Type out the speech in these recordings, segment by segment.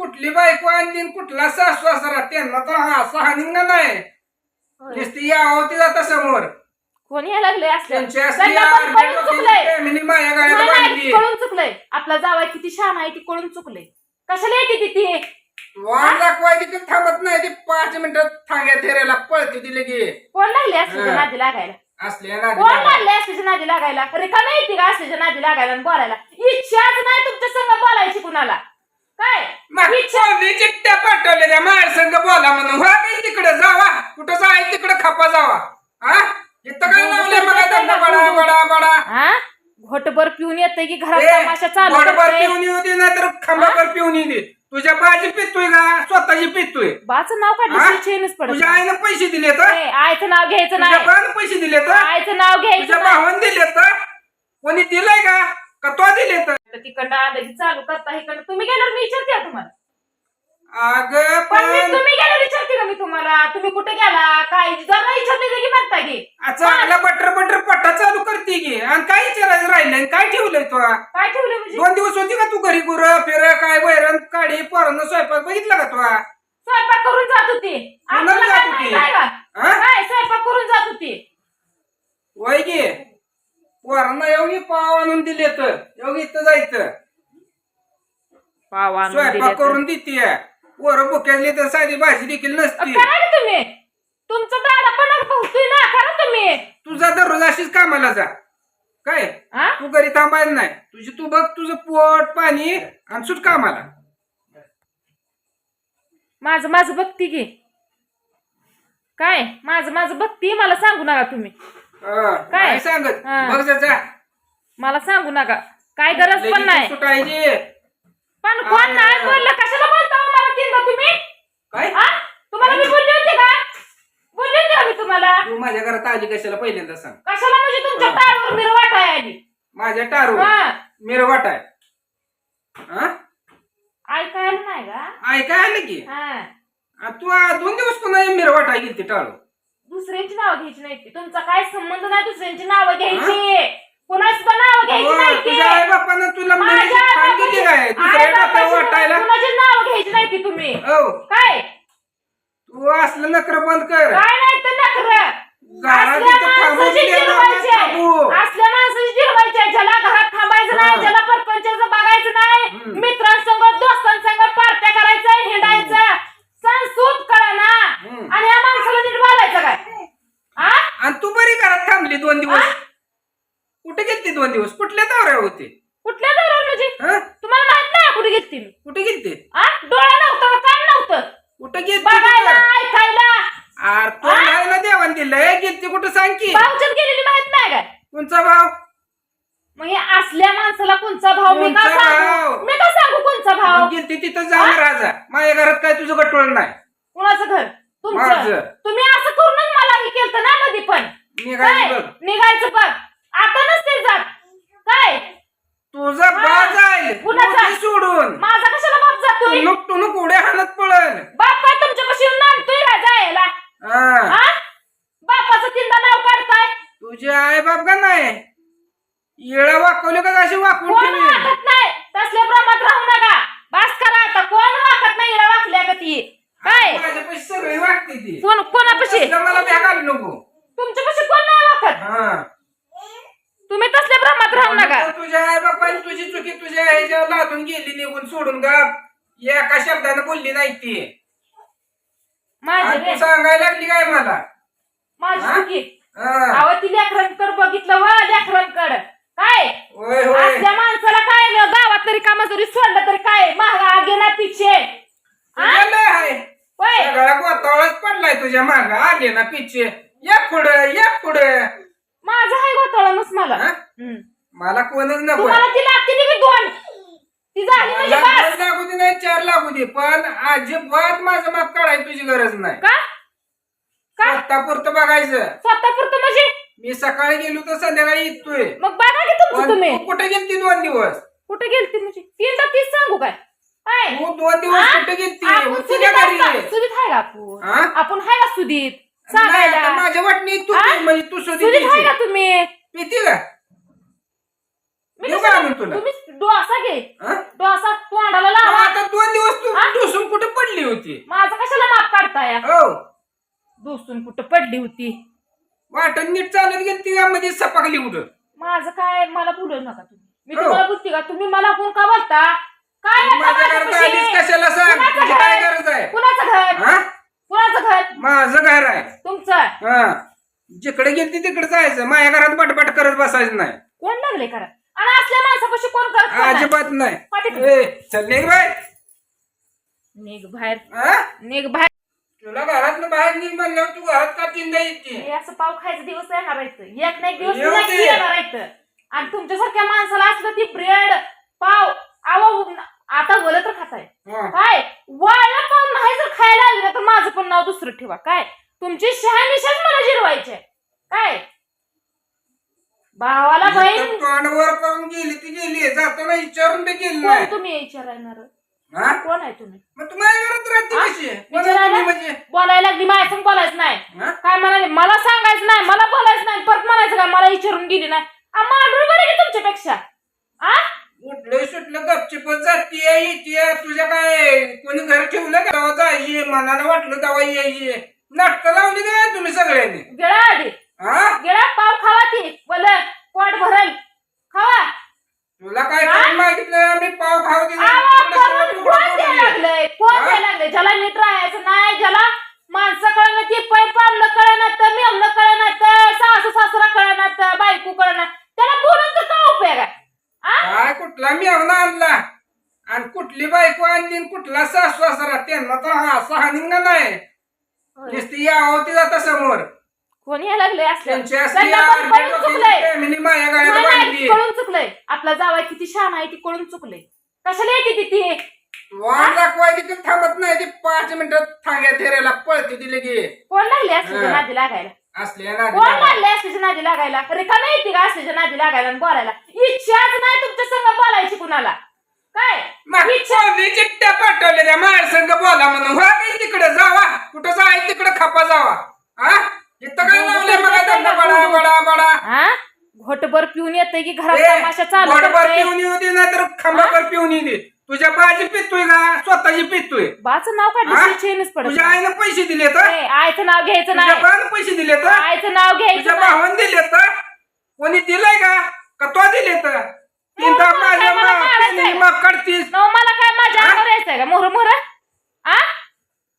कुठली बायको आणली आणि कुठला सासू सासरा त्यांना तर हा सहानिंगा नाही. नुसती यावं ती जाता समोर. कोण यायला लागले त्यांची असल्या असली त्यांना पण कळून चुकलंय. फॅमिली माझ्या गाड्यात नाही, नाही, बांधली कळून चुकलंय. आपला जावाय किती छान आहे ती कळून चुकलंय. कशाला येते ती ती? दाखवायची ती थांबत नाही ती. पाच मिनिटात थांग्या फेरायला पळते ती लगे. कोण लागले असल्याच्या हा. नादी लागायला? असल्या ना कोण लागले असल्याच्या नादी लागायला? रिकामी येते का असल्याच्या नादी लागायला आणि बोलायला? इच्छाच नाही तुमच्या संग बोलायची कुणाला. काय? इच्छा चिठ्ठ्या पाठवलेल्या माझ्या संग बोला म्हणून. हा काही तिकडे जावा. कुठं जाय तिकडे खपा जावा. हा? इथं काय लावलंय मला त्यांना? बडा बडा बडा. हा? घोटभर पिऊन येते की घरात तमाशा चालू गोडभर करतोय. पिऊन येऊ दे नाहीतर खंबाभर पिऊन येऊ दे. तुझ्या बाजी पितोय का? स्वतःची पितोय. बाचं नाव हा? काढलं चेनच पडत तुझ्या आईनं पैसे दिले तर ए, आईचं नाव घ्यायचं तुझ्या नाही. पैसे दिले तर आईचं नाव तुझ्या घ्यायचं नाही. भावान दिले तर कोणी दिलंय का? का तो दिले तर. तर तिकडनं आलं की चालू करता इकडनं. तुम्ही गेल्यावर मी विचारते का तुम्हाला. अग पण मी पण तुम्ही गेल्यावर विचारते का मी तुम्हाला. तुम्ही कुठे गेला? काय? जरा विचारते की म्हणता की. चांगला बटर बटर पट्टा चालू करते की. आणि काय विचारायचं राहिलंय? आणि काय ठेवलंय तो? काय ठेवलं म्हणजे? दोन दिवस होती का तू घरी गुर फिर काय वैरण काढी पोरांना स्वयंपाक बघितला का तू? स्वयंपाक करून जात होती. आपल्याला जात होती? माहीत आहे का? हा? काय स्वयंपाक करून जात होती वय गे पोरांना योगी पाव आणून दिले तर. योगी इथं जायचं. स्वयंपाक करून देते पोरं भुक्यातली तर साधी भाजी देखील नसती. करा तुम्ही. तुमचं दाडापणा पोहतोय ना करा तुम्ही. तुझा दररोज अशीच कामाला जा. काय? हा? तू घरी थांबायला नाही. तुझी तू बघ तुझं पोट पाणी आणि सुट कामाला. माझं माझं बघती की. काय? माझं माझं बघती? मला सांगू नका तुम्ही. काय? नाही सांगत. हा. बघ जा, जा. मला सांगू नका. काय गरज पण नाही. सुटायची. पण कोण. नाही बोललं? कशाला बोलता हो मला तीनदा तुम्ही काय? हा? तुम्हाला मी बोलली होती का? बोलली होती का मी तुम्हाला? तू माझ्या घरात आली कशाला पहिल्यांदा सांग. कशाला म्हणजे तुमच्या हा. टाळवर मिर वाटाय आली? माझ्या टारू हा. मिरवाट आहे हा? ऐकायला नाही का? ऐकाय आलं की. हा. आ, तू आ, दोन दिवस पुन्हा मिरवाट आहे गेली टाळू दुसऱ्यांची नावं घ्यायची नाही ती. तुमचा काय संबंध नाही दुसऱ्यांची नावं घ्यायची कोणाची पण नावं घ्यायची हो, नाही ती. तुझ्या आई बापानं तुला माझ्या मुलीची खाण किती काय आई दुसऱ्या डोक्यावर बापाची वाटायला कुणाची नावं घ्यायची नाही ती तुम्ही हो काय असलं नकर बंद कर काय नाही तर नखरं. घरात असल्या इथं थांबून माणसाची गेलं जिरवायची ना आहे. थांबू. असल्या माणसाची जिरवायची आहे. ज्याला घरात थांबायचं हा. नाही ज्याला परपंचाचं बघायचं नाही हम्म. मित्रांसंग दोस्तांसंग पार्ट्या करायचं हिंडायचं सण सूप कळना हम्म. आणि या माणसाला नीट बोलायचं काय हा आणि तू बरी घरात थांबली दोन दिवस आ? कुठे गेलती दोन दिवस कुठल्या दौऱ्या होते कुठल्या दौऱ्यावर म्हणजे हा? तुम्हाला माहीत नाही कुठे मी कुठे गेलते हा डोळा नव्हता कान नव्हतं कुठे गेलती बघायला? ऐकायला. अरे तो आ? नाही ना देवान दिलंय गेलती कुठं सांग की भाऊच्यात गेलेली माहीत नाही काय कोणचा भाव? मग हे असल्या माणसाला कोणचा भाव? मी का कोणचा सांगू? भाव? मी का सांगू कोणचा भाव? मग गेलती तिथं जाऊन राजा. माझ्या घरात काय तुझं गटोळ नाही. कुणाचं घर? तुमचं? माझं. तुम्ही असं करूनच मला हे केलं ना मध्ये पण. काय? बघ. निघायचं बघ. आता नसते जात. काय? तुझा हा? बाज आहे कुणाचा? मोठी सोडून माझा कशाला बाप जातोय टुनुक टुनुक उड्या हाणत पळल बाप काय तुमच्या कशी नांदतोय का जायला हा. हा बापाचं तीनदा नाव काढताय तुझे आई बाप का नाही? येळा वाकवले का अशी वाकून कोण ठेवी वाकत नाही? तसल्या भ्रमात राहू नका. बास करा आता. कोण वाकत नाही इडा वाकल्या का ती? काय? माझ्या पैसे सगळी वागते ती. कोण कोणापाशी? तसलं मला भ्या घालू नको. तुमच्यापाशी कोण नाही वाकत? हा. तुम्ही तसल्या भ्रमात राहू नका. तुझ्या आई बापाने तुझी चुकी तुझ्या ह्याच्यावर लादून गेली निघून सोडून गा एका शब्दाने बोलली नाही ती. माझी तू सांगायला लागली काय मला? माझी हा? चुकी. अहो ती लेकरांकडे बघितलं वा लेकरांकडे. काय? होय होय. असल्या माणसाला काय न गावात तरी कामा जरी सोडलं तरी काय? महाग आगे ना पिछे हा? तुझ्या लय आहे होय. सगळा गोतावळाच पडलाय तुझ्या माग. आले ना पिच्छे. या पुढं या पुढं. माझं आहे गोताळणच मला. हा? हम्म. मला कोणच नको. तुम्हाला ती लागते ती की दोन? ती झाली म्हणजे मला बस. दोन लागू दे नाही चार लागू दे. पण अजिबात माझं माप काढायची तुझी गरज नाही. का? स्वतःपुरतं बघायचं. स्वतःपुरतं म्हणजे? मी सकाळी गेलो तर संध्याकाळी येतोय. मग बघा की तुमचं पण तुम्ही. तू कुठे गेलती दोन दिवस? कुठे गेलती म्हणजे? तीनदा तीच सांगू काय? काय? तू दोन दिवस? कुठे गेलती? आपण सुदीत का आहे का? घरी सुदीत आहे का आपण? हा? आपण आहे का सुदीत नाही, आता सांगायला. माझ्या वाटणी तू हा? पी, म्हणजे तू सुदीत आहे का तुम्ही? पिती का? मी देऊ का कशाला- आणून तुला? तुम्ही डोसा घे. हा? डोसा तोंडाला लावा. आता दोन दिवस तू हा? तू होती? माझं कशाला माप काढताय? हो. दोस्तून कुठं पडली होती? वाटण नीट चालत गेली ती मध्ये सपाकली कुठं माझं काय? मला बोलू नका तुम्ही. मी हो. तुम्हाला बोलते का? तुम्ही मला फोन का बोलता? काय आता माझ्या घरात माझ्यापाशी? आलीच कशाला सांग? कुणाचं तुझी काय घर? गरज आहे? कुणाचं घर? हा? कुणाचं घर? माझं घर आहे. तुमचं? हा. जिकडे गेली तिकडे जायचं. माझ्या घरात बटबट करत बसायचं नाही. कोण लागले करा आणि असल्या माणसापाशी कोण करत नाही? अजिबात नाही. ए, चल निघ बाय निघ बाहेर. हा? निघ बाहेर. तुला घरात बाहेर निघ म्हणल्यावर तू घरात का चिंता येते? हे असं पाव खायचा दिवस येणार आहेत. एक ना एक दिवस येऊ नक्की दे. येणार आहेत. आणि तुमच्यासारख्या माणसाला असलं ती ब्रेड पाव आवा आता बोलत तर खाताय. हा. काय? वाळला पाव नाही जर खायला लागलं तर माझं पण नाव दुसरं ठेवा. काय? तुमची शहानिशाच मला जिरवायचे काय? भावाला बहीण तोंड वर करून गेली ती गेली जाताना विचारून बी गेली कोण नाही. तुम्ही विचारणार हा? कोण आहे तुम्ही? मग तू माझ्या घरात राहते हा? कशी? कोणाला विचारायला? तुम्ही म्हणजे बोलायला लागली माझ्या संग बोलायचं नाही. हा? काय म्हणाले? मला सांगायचं नाही मला बोलायचं नाही परत म्हणायचं काय? मला विचारून गेली नाही. आ, मांडूळ बरं की तुमच्यापेक्षा? आ? उठलं सुटलं गपचिपच जातीये येते तुझ्या काय? कोणी घर ठेवलं का? तेव्हा जायची मनाला वाटलं तेव्हा यायची नाटकं लावली काय तुम्ही सगळ्यांनी? गेळा आधी. हा? गेळा पाव खावा ती. बोल पोट भरल खावा तुला काय हा? करून मागितलं मी पाव खाऊ दिला आवा तुला सगळं करून तुकडं कोण द्यायला तोडलं. लागलंय कोण हा? द्यायला लागलंय ज्याला नीट राहायचं नाही ज्याला माणसं कळणं ती पै पावलं कळणार तर मेवलं कळणार तर सासू सासरा कळणार तर बायको कळणार त्याला बोलून तर काय उपयोग आहे? काय कुठला मेवना आणला? आणि कुठली बायको आणली आणि कुठला सासू सासरा? त्यांना तर हा असा हानिंग नाही नुसती यावं ती जाता समोर. कोणी यायला लागले त्यांची असलं असली त्यांना पण कळून चुकलंय. फॅमिली माझ्या गळ्यात नाही, नाही, बांधली. कळून चुकलंय. आपला जावाय किती छान आहे ती कळून चुकलंय. कशाला येते ती? वाट दाखवाय देखील थांबत नाही ती पाच मिनिटात थांग्या थेरायला पळते ती लगे. कोण लागले असल्याच्या. नादी लागायला? कोण. लागले असल्याच्या नादी लागायला? रिकामी येते का असल्याच्या नादी लागायला आणि बोलायला? इच्छाच नाही तुमच्या संग बोलायची कुणाला. काय? मग इच्छा कोणी चिठ्ठ्या पाठवलेल्या माझ्या संग बोला म्हणून? हो काही तिकडे जावा. कुठं जाय तिकडे खपा जावा. हा? इथं काय लावले मला त्यांना बडा बडा बडा. हा? घोटभर पिऊन येतंय की घरात तमाशा चालू घोटभर करतंय. पिऊन येऊ दे नाही तर खंबाभर पिऊन येऊ दे. तुझ्या बाजी पितोय का? स्वतःची पितोय. बाचं नाव हा? काढलं चेनच पडत तुझ्या आईनं पैसे दिले तर नाही. आईचं नाव घ्यायचं तुझ्या नाही. बानं पैसे दिले तर आईचं नाव तुझ्या घ्यायचं नाही. भावान दिले तर कोणी दिलंय का? का तो दिले तर मला माझ्या मला मा- काढायचंय. पेनीने माफ काढतीस. न मला काय माझ्या हा? अंगावर यायचंय का? मोहर मोहर आ?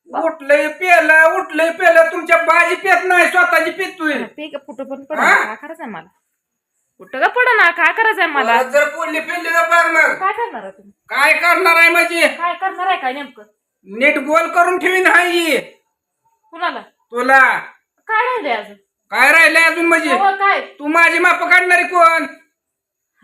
उठलंय पेलं उठलंय पेलं तुमच्या बाजी पेत नाही स्वतःची पितोय. ते कुठं पण हा? काय करायचंय मला? कुठं का पडणार काय करायचंय मला? परत जर पोलली फिरली तर मग. काय करणार आहे तुम्ही? काय करणार आहे म्हणजे काय करणार आहे काय नेमकं? नीट गोल करून ठेवीन हाय कुणाला? तुला. काय राहिलंय अजून? काय राहिलंय अजून म्हणजे हो, काय? तू माझी माप काढणारी कोण?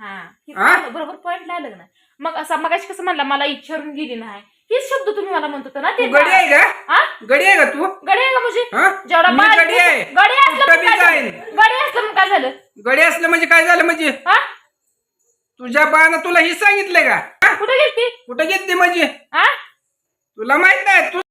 हा बरोबर पॉईंट लागलं ना मग असं मग कसं म्हणला मला इच्छारून गेली नाही. हेच शब्द तुम्ही मला म्हणत होता ना तू ते गडी आहे का? हा? गडी आहे का तू? गडी आहे का म्हणजे हा? जेवढा मी बारीक- गडी आहे. गडी असलं कुठं मग बी काय झालं? जाईन. गडी असलं मग काय झालं? गडी असलं म्हणजे काय झालं म्हणजे? हा? तुझ्या बानं तुला ही सांगितलंय का? हा? कुठे गेलती? कुठं घेतली म्हणजे? हा? तुला माहीत नाही तू